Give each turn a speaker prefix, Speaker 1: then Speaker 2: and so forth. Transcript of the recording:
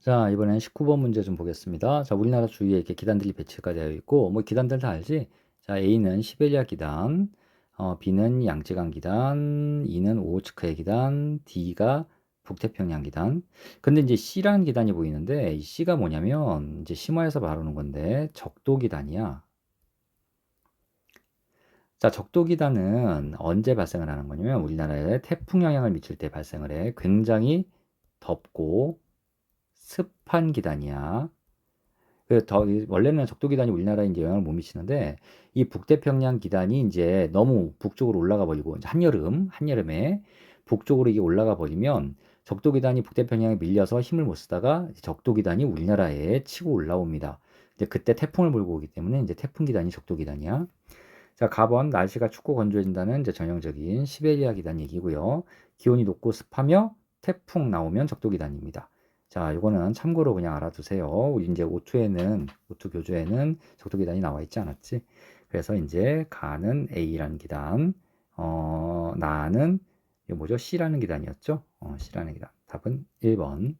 Speaker 1: 자, 이번엔 19번 문제 좀 보겠습니다. 자, 우리나라 주위에 이렇게 기단들이 배치가 되어 있고, 뭐 기단들 다 알지? 자, A는 시베리아 기단, 어, B는 양쯔강 기단, E는 오호츠크해 기단, D가 북태평양 기단. 근데 이제 C라는 기단이 보이는데, 이 C가 뭐냐면, 이제 심화해서 말하는 건데, 적도 기단이야. 자, 적도 기단은 언제 발생을 하는 거냐면, 우리나라에 태풍 영향을 미칠 때 발생을 해. 굉장히 덥고, 습한 기단이야. 그 더, 원래는 적도 기단이 우리나라에 이제 영향을 못 미치는데, 이 북태평양 기단이 이제 너무 북쪽으로 올라가 버리고, 한여름, 한여름에 북쪽으로 이게 올라가 버리면, 적도 기단이 북태평양에 밀려서 힘을 못 쓰다가 적도 기단이 우리나라에 치고 올라옵니다. 이제 그때 태풍을 몰고 오기 때문에 이제 태풍 기단이 적도 기단이야. 자, 가번 날씨가 춥고 건조해진다는 이제 전형적인 시베리아 기단 얘기고요. 기온이 높고 습하며 태풍 나오면 적도 기단입니다. 자, 이거는 참고로 그냥 알아두세요. 이제 O2에는, O2 교조에는 적도 기단이 나와 있지 않았지? 그래서 이제 가는 A라는 기단, 어, 나는, 이거 뭐죠? C라는 기단이었죠? 어, C라는 기단. 답은 1번.